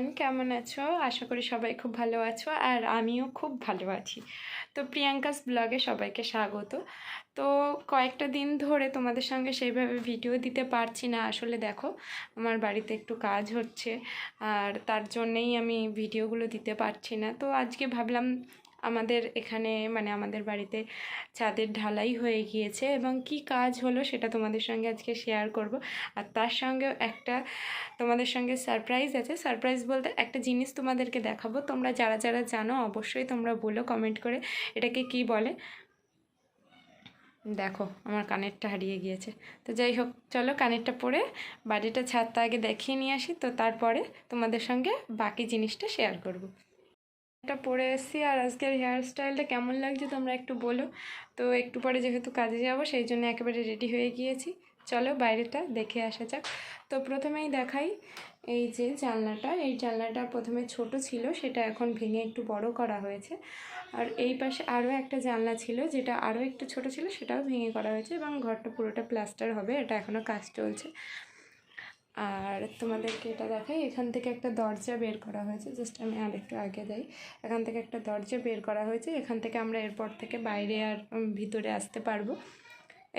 Everyone কেমন আছো? আশা করি সবাই খুব ভালো আছো আর আমিও খুব ভালো আছি। তো প্রিয়াঙ্কাস ব্লগে সবাইকে স্বাগত। তো কয়েকটা দিন ধরে তোমাদের সঙ্গে সেইভাবে ভিডিও দিতে পারছি না। আসলে দেখো, আমার বাড়িতে একটু কাজ হচ্ছে আর তার জন্যেই আমি ভিডিওগুলো দিতে পারছি না। তো আজকে ভাবলাম আমাদের এখানে মানে আমাদের বাড়িতে ছাদের ঢালাই হয়ে গিয়েছে এবং কি কাজ হলো সেটা তোমাদের সঙ্গে আজকে শেয়ার করব। আর তার সঙ্গেও একটা তোমাদের সঙ্গে সারপ্রাইজ আছে। সারপ্রাইজ বলতে একটা জিনিস তোমাদেরকে দেখাবো। তোমরা যারা যারা জানো অবশ্যই তোমরা বলো কমেন্ট করে এটাকে কি বলে? দেখো, আমার কানেরটা হারিয়ে গিয়েছে। তো যাই হোক, চলো কানেরটা পরে বাড়িটা ছাদটা আগে দেখিয়ে নিয়ে আসি। তো তারপরে তোমাদের সঙ্গে বাকি জিনিসটা শেয়ার করব। এটা পরে এসেছি আর আজকের হেয়ার স্টাইলটা কেমন লাগছে তোমরা একটু বলো। তো একটু পরে যেহেতু কাজে যাব, সেই জন্য একেবারে রেডি হয়ে গিয়েছি। চলো বাইরেটা দেখে আসা যাক। তো প্রথমেই দেখাই এই যে জানলাটা। এই জানলাটা প্রথমে ছোট ছিল, সেটা এখন ভেঙে একটু বড় করা হয়েছে। আর এই পাশে আরও একটা জানলা ছিল, যেটা আরও একটু ছোট ছিল, সেটাও ভেঙে করা হয়েছে এবং ঘরটা পুরোটা প্লাস্টার হবে, এটা এখনও কাজ চলছে। আর তোমাদেরকে এটা দেখাই, এখান থেকে একটা দরজা বের করা হয়েছে জাস্ট আমি আর একটু আগে যাই এখান থেকে একটা দরজা বের করা হয়েছে, এখান থেকে আমরা এরপর থেকে বাইরে আর ভিতরে আসতে পারব।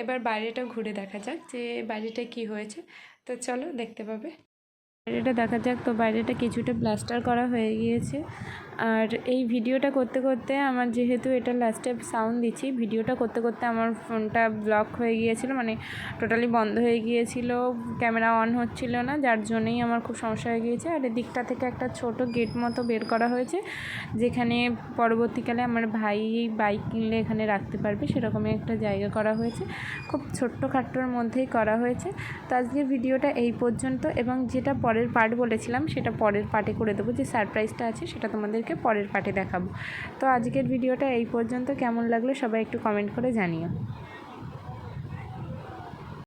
এবার বাইরেটা ঘুরে দেখা যাক যে বাইরেটা কি হয়েছে। তো চলো দেখতে পাবে। বাইরেটা দেখা যাক। তো বাইরেটা কিছুটা প্লাস্টার করা হয়ে গিয়েছে। আর এই ভিডিওটা করতে করতে আমার যেহেতু এটা লাস্টে সাউন্ড দিচ্ছি, ভিডিওটা করতে করতে আমার ফোনটা ব্লক হয়ে গিয়েছিল মানে টোটালি বন্ধ হয়ে গিয়েছিল ক্যামেরা অন হচ্ছিল না, যার জন্যই আমার খুব সমস্যা হয়ে গিয়েছে। আর এদিকটা থেকে একটা ছোট গেট মতো বের করা হয়েছে, যেখানে পরবর্তীকালে আমার ভাই বাইক কিনলে এখানে রাখতে পারবে, সেরকমই একটা জায়গা করা হয়েছে। খুব ছোট্ট খাট্টোর মধ্যেই করা হয়েছে। তো আজকের ভিডিওটা এই পর্যন্ত, এবং যেটা পরের পার্ট বলেছিলাম, সেটা পরের পার্টে করে দেবো। যে সারপ্রাইজটা আছে, সেটা তোমাদেরকে পরের পার্টে দেখাবো। তো আজকের ভিডিওটা এই পর্যন্ত। কেমন লাগল সবাই একটু কমেন্ট করে জানিও।